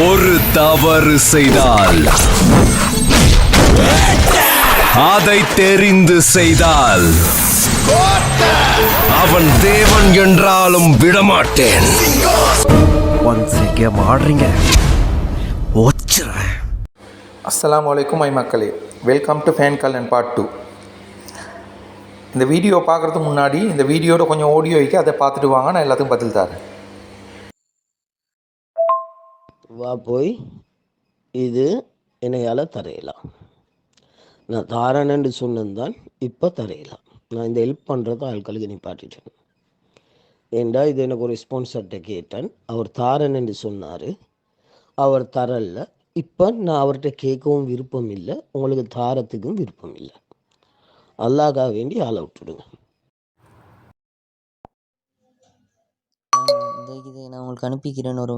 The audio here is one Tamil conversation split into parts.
ஒரு தவறு செய்தால். அதை தெரிந்து செய்தால். அவன் தேவன் என்றாலும் விடமாட்டேன். ஆடுறீங்க. வச்சிடுறேன் அஸ்ஸலாமு அலைக்கும் மை மக்களே. Welcome to fan call and part two இந்த வீடியோ பார்க்குறதுக்கு முன்னாடி இந்த வீடியோட கொஞ்சம் ஆடியோ வைக்க அதை பார்த்துட்டு வாங்க நான் எல்லாத்துக்கும் பதில் தரேன். வா போய் இது என்னையால் தரையலாம். நான் தாரேன்னு சொன்னதுதான் இப்போ தரையலாம். நான் இந்த ஹெல்ப் பண்ணுறத ஆட்களுக்கு நிப்பாட்டிட்டேன் ஏண்டா இது எனக்கு ஒரு ஸ்பான்சர்கிட்ட கேட்டேன். அவர் தாரேன்னு சொன்னார். அவர் தரல இப்போ நான் அவர்கிட்ட கேட்கவும் விருப்பம் இல்லை. உங்களுக்கு தாரத்துக்கும் விருப்பம் இல்லை. அல்லாஹ்க்காக வேண்டி ஆளை விட்டுடுங்க. நான் நான் உங்களுக்கு அனுப்பிக்கிறேன். ஒரு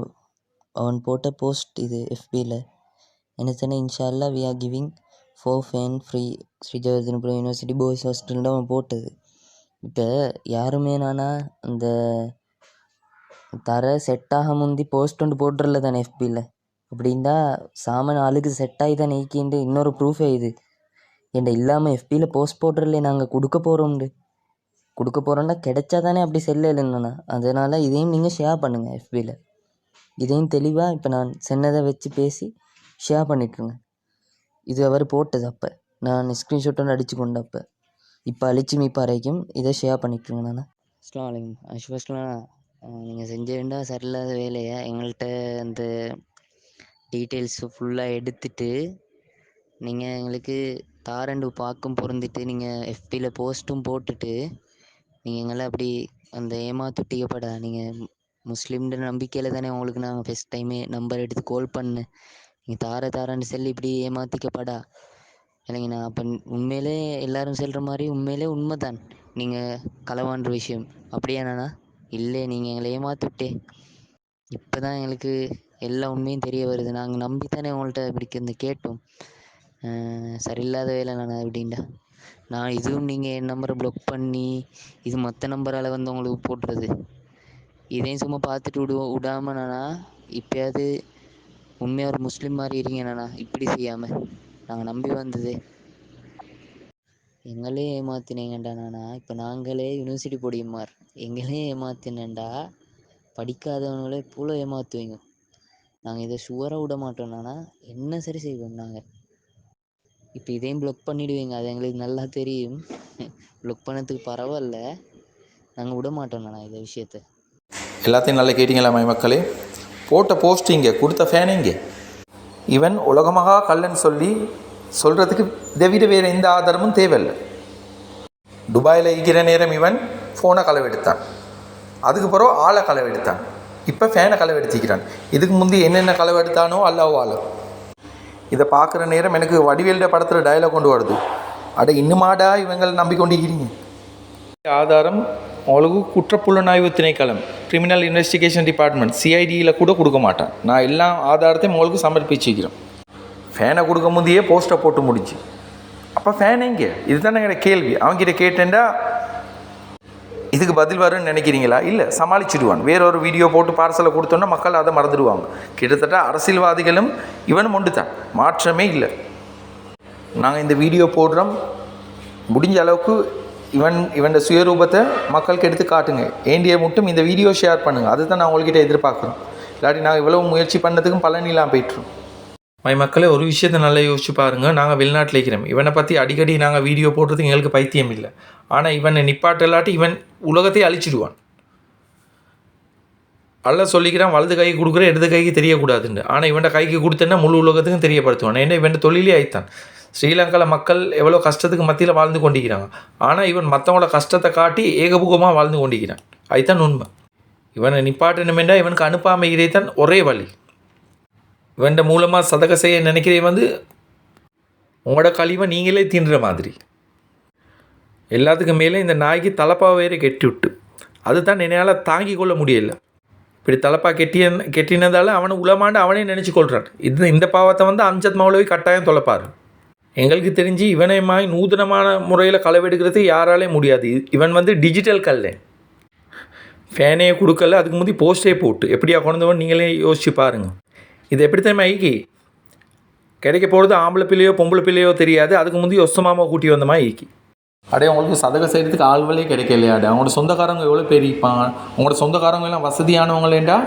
அவன் போட்ட போஸ்ட் இது எஃபியில் என்ன சொன்ன இன்ஷால்லா we are giving for fan free Sri Jayawardenepura university boys ஹாஸ்டல்னு அவன் போட்டது. இப்போ யாருமே நானா அந்த தர செட்டாக முந்தி போஸ்ட் ஒன்று போட்டுறல தானே எஃபியில் அப்படின்னா சாமான் ஆளுக்கு செட் ஆகி தான் நீக்கிண்டு இன்னொரு ப்ரூஃபே இது. என்கிட்ட இல்லாமல் எஃபியில் போஸ்ட் போட்டுறல நாங்கள் கொடுக்க போகிறோம்ண்டு கொடுக்க போகிறோன்னா கிடைச்சா தானே அப்படி செல்ல இல்லைன்னா அதனால் இதையும் நீங்கள் ஷேர் பண்ணுங்கள் எஃபியில் இதையும் தெளிவாக இப்போ நான் சொன்னதை வச்சு பேசி ஷேர் பண்ணிட்டுருங்க இது அவர் போட்டது அப்போ. நான் ஸ்க்ரீன்ஷாட் ஒன்று அடித்து கொண்டு அப்போ இப்போ அழிச்சு மீப்பாறைக்கும் இதை ஷேர் பண்ணிட்டுருங்க நான். அஸ்லாம் வலைக்கம் அஷ்வஸ்லாம் நீங்கள் செஞ்ச வேண்டாம் சரியில்லாத வேலையை எங்கள்கிட்ட அந்த டீட்டெயில்ஸ் ஃபுல்லாக எடுத்துட்டு நீங்கள் எங்களுக்கு தாரண்டு பாக்கும் பொருந்திட்டு நீங்கள் எஃபியில் போஸ்ட்டும் போட்டுட்டு நீங்கள் எங்களை அப்படி அந்த ஏமாத்துட்டிக்கப்படா நீங்கள் முஸ்லீம்ன்ற நம்பிக்கையில் தானே உங்களுக்கு நாங்கள் ஃபஸ்ட் டைமே நம்பர் எடுத்து கால் பண்ணேன். நீங்கள் தார தாரன்னு சொல்லி இப்படி ஏமாத்திக்கப்படா. இல்லைங்கண்ணா அப்போ உண்மையிலே எல்லாரும் சொல்கிற மாதிரி உண்மையிலே உண்மை தான் நீங்கள் களவான்ற விஷயம். அப்படியாண்ணா இல்லை நீங்கள் எங்களை ஏமாத்துட்டே. இப்போ தான் எங்களுக்கு எல்லா உண்மையும் தெரிய வருது. நாங்கள் நம்பி தானே உங்கள்கிட்ட இப்படி இந்த கேட்டோம். சரியில்லாத வேலை நான் அப்படின்டா நான் இதுவும் நீங்கள் என் நம்பரை ப்ளாக் பண்ணி இது மற்ற நம்பரால் வந்து உங்களுக்கு போட்டுறது இதையும் சும்மா பார்த்துட்டு விடுவோம் விடாம நானா இப்போயாவது உண்மையாக ஒரு முஸ்லீம் மாதிரி இருங்க என்னண்ணா இப்படி செய்யாமல் நாங்கள் நம்பி வந்தது. எங்களே ஏமாத்தினீங்கண்டா நானா. இப்போ நாங்களே யூனிவர்சிட்டி பொடியுமார் எங்களே ஏமாத்தினேன்டா படிக்காதவங்களே போல ஏமாத்துவீங்க. நாங்கள் இதை ஷுவராக விட மாட்டோம் நானா. என்ன சரி செய்வோம் நாங்கள் இப்போ இதையும் ப்ளொக் பண்ணிடுவீங்க. அது எங்களுக்கு நல்லா தெரியும். ப்ளொக் பண்ணதுக்கு பரவாயில்ல. நாங்கள் விட மாட்டோம் நானா இந்த விஷயத்தை. எல்லாத்தையும் நல்லா கேட்டிங்களா மை மக்களே? போட்ட போஸ்ட் இங்கே கொடுத்த ஃபேன் இங்கே இவன் உலகமாக கல்லன் சொல்லி சொல்கிறதுக்கு இதை வேறு எந்த ஆதாரமும் தேவையில்லை. துபாயில் இருக்கிற நேரம் இவன் ஃபோனை களவெடுத்தான். அதுக்கு பிறகு ஆளை களவெடுத்தான். இப்போ ஃபேனை களவெடுத்திக்கிறான் இதுக்கு முந்தி என்னென்ன களவெடுத்தானோ அல்லாவாலும் இதை பார்க்குற நேரம் எனக்கு வடிவேல்ட படத்தில் டயலாக் கொண்டு வருது. அட இன்னுமாடா இவங்களை நம்பிக்கொண்டிருக்கிறீங்க? ஆதாரம் உங்களுக்கு குற்றப்புலனாய்வு திணைக்களம் கிரிமினல் இன்வெஸ்டிகேஷன் டிபார்ட்மெண்ட் சிஐடியில் கூட கொடுக்க மாட்டேன். நான் எல்லா ஆதாரத்தையும் உங்களுக்கு சமர்ப்பிச்சுக்கிறேன் ஃபேனை கொடுக்க முந்தையே போஸ்ட்டை போட்டு முடிச்சு. அப்போ ஃபேன் எங்கே? இதுதானே என்னோட கேள்வி. அவங்ககிட்ட கேட்டேன்டா இதுக்கு பதில் வரும்னு நினைக்கிறீங்களா? இல்லை சமாளிச்சிடுவான். வேற ஒரு வீடியோ போட்டு பார்சலை கொடுத்தோன்னா மக்கள் அதை மறந்துடுவாங்க. கிட்டத்தட்ட அரசியல்வாதிகளும் இவனும் ஒன்று தான் மாற்றமே இல்லை. நாங்கள் இந்த வீடியோ போடுறோம். முடிஞ்ச அளவுக்கு இவன் இவன் சுயரூபத்தை மக்களுக்கு எடுத்து காட்டுங்க. ஏண்டிய மட்டும் இந்த வீடியோ ஷேர் பண்ணுங்கள் அதுதான் நான் உங்கள்கிட்ட எதிர்பார்க்குறோம் இல்லாட்டி நாங்கள் இவ்வளவு முயற்சி பண்ணதுக்கும் பலனிலாம் போயிட்டுரும். மை மக்களை ஒரு விஷயத்தை நல்லா யோசிச்சு பாருங்கள் நாங்கள் வெளிநாட்டில் இருக்கிறோம். இவனை பற்றி அடிக்கடி நாங்கள் வீடியோ போடுறதுக்கு எங்களுக்கு பைத்தியம் இல்லை. ஆனால் இவனை நிப்பாட்டலாட்டி இவன் உலகத்தை அழிச்சிடுவான். அல்ல சொல்லிக்கிறான் வலது கைக்கு கொடுக்குற இடது கைக்கு தெரியக்கூடாதுன்னு. ஆனால் இவன் கைக்கு கொடுத்தேன்னா முழு உலகத்துக்கும் தெரியப்படுத்துவான். ஏன்னா இவன் தொழிலே ஆயித்தான் ஸ்ரீலங்காவில் மக்கள் எவ்வளோ கஷ்டத்துக்கு மத்தியில் வாழ்ந்து கொண்டிருக்கிறாங்க. ஆனால் இவன் மற்றவங்களோட கஷ்டத்தை காட்டி ஏகபுகமாக வாழ்ந்து கொண்டிருக்கிறான். அதுதான் உண்மை. இவனை நிப்பாட்டணுமெண்டா இவனுக்கு அனுப்பாம தான் ஒரே வழி. இவன் மூலமாக சதக செய்ய நினைக்கிறே வந்து உங்களோட கழிவை நீங்களே தின்ற மாதிரி. எல்லாத்துக்கும் மேலே இந்த நாய்க்கு தலப்பா வேறு கெட்டி விட்டு. அதுதான் என்னால் தாங்கி கொள்ள முடியல. இப்படி தலப்பா கெட்டிய கெட்டினதால் அவனை உளமாண்டு அவனே நினச்சி கொள்கிறான் இது இந்த பாவத்தை வந்து அம்ஜத் மௌலவி கட்டாயம் தொலைப்பார். எங்களுக்கு தெரிஞ்சு இவனை மாதிரி நூதனமான முறையில் களவெடுக்கிறது யாராலே முடியாது. இவன் வந்து டிஜிட்டல் கல்லேன் ஃபேனே கொடுக்கல அதுக்கு முந்தி போஸ்டே போட்டு. எப்படியா கொண்டவன் நீங்களே யோசிச்சு பாருங்கள் இது எப்படி தெரியுமா ஈக்கி கிடைக்க போகிறது ஆம்பளை பிள்ளையோ பொம்பளை பிள்ளையோ தெரியாது. அதுக்கு முந்தி ஒசமாமா கூட்டி வந்தமா ஈக்கி அடே உங்களுக்கு சதகம் செய்கிறதுக்கு ஆள்வலே கிடைக்கலையாடே. அவங்களோட சொந்தக்காரங்க எவ்வளோ பேர் இருப்பாங்க? உங்களோட சொந்தக்காரங்க எல்லாம் வசதியானவங்களேண்டா?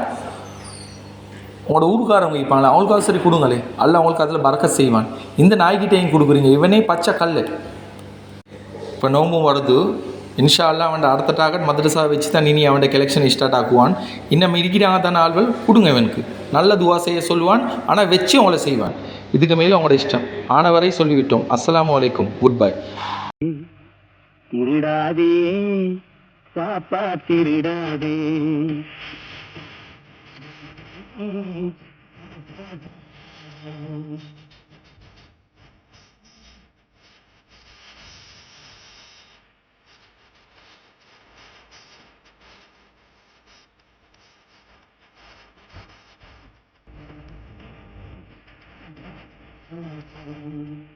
உங்களோட ஊருக்காரவங்க இருப்பாங்களே அவங்களுக்கு சரி கொடுங்களே. அல்ல அவங்களுக்கு அதில் பறக்க செய்வான். இந்த நாய்கிட்டையும் கொடுக்குறீங்க இவனே பச்சை கல் இப்போ நோம்பும் வருது. இன்ஷா அல்லா அவன் அடுத்த டார்கெட் மதரசா வச்சு தான் இனி அவன்கிட்ட கலெக்ஷனை ஸ்டார்ட் ஆக்குவான். இன்னும் இருக்கிறாங்க தானே ஆள்கள் கொடுங்க இவனுக்கு. நல்ல துவா செய்ய சொல்லுவான் ஆனால் வச்சு அவங்கள செய்வான். இதுக்கு மேலே அவங்களோட இஷ்டம். ஆனவரை சொல்லிவிட்டோம். அஸ்லாம் வலைக்கும் குட் பை திருடாதே சாப்பா திருடாதே 啊哈